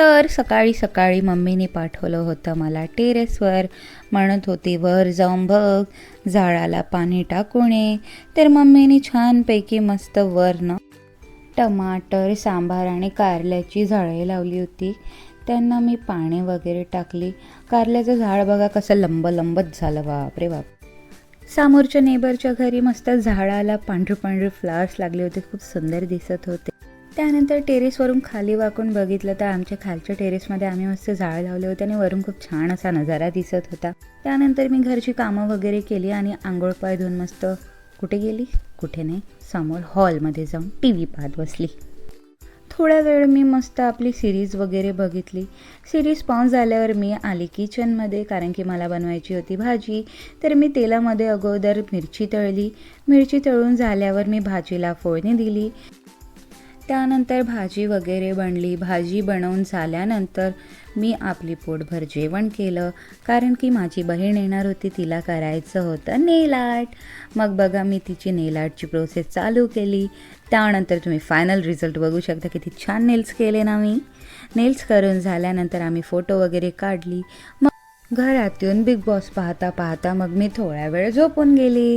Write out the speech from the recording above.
तर सकाळी सकाळी मम्मीने पाठवलं होतं मला टेरेसवर. म्हणत होती वर जाऊन बघ झाडाला पाणी टाकू नये. तर मम्मीने छानपैकी मस्त वरनं टमाटर सांबार आणि कारल्याची झाडे लावली होती. त्यांना मी पाणी वगैरे टाकली. कारल्याचं झाड बघा कसं लंब लंबत झालं बापरे बाप. समोरच्या नेबरच्या घरी मस्त झाडाला पांढरे पांढरे फ्लावर्स लागले होते. खूप सुंदर दिसत होते. त्यानंतर टेरेसवरून खाली वाकून बघितलं तर आमच्या खालच्या टेरेसमध्ये आम्ही मस्त झाड लावले होते आणि वरून खूप छान असा नजारा दिसत होता. त्यानंतर मी घरची कामं वगैरे केली आणि आंघोळ पाय धुवून मस्त कुठे गेली? कुठे नाही समोर हॉलमध्ये जाऊन टी व्ही पाहत बसली. थोडा वेळ मी मस्त आपली सिरीज वगैरे बघितली. सिरीज पाहून झाल्यावर मी आली किचनमध्ये कारण की मला बनवायची होती भाजी. तर मी तेलामध्ये अगोदर मिरची तळली. मिरची तळून झाल्यावर मी भाजीला फोडणी दिली. त्यानंतर भाजी वगैरे बनली. भाजी बनवून झाल्यानंतर मी आपली पोटभर जेवण केलं. कारण की माझी बहीण येणार होती तिला करायचं होतं नेल आर्ट मग बघा मी तिची नेल आर्टची प्रोसेस चालू केली. त्यानंतर तुम्ही फायनल रिझल्ट बघू शकता किती छान नेल्स केले ना मी. नेल्स करून झाल्यानंतर आम्ही फोटो वगैरे काढली. मग घरात येऊन बिग बॉस पाहता पाहता मग मी थोड्या वेळ झोपून गेली.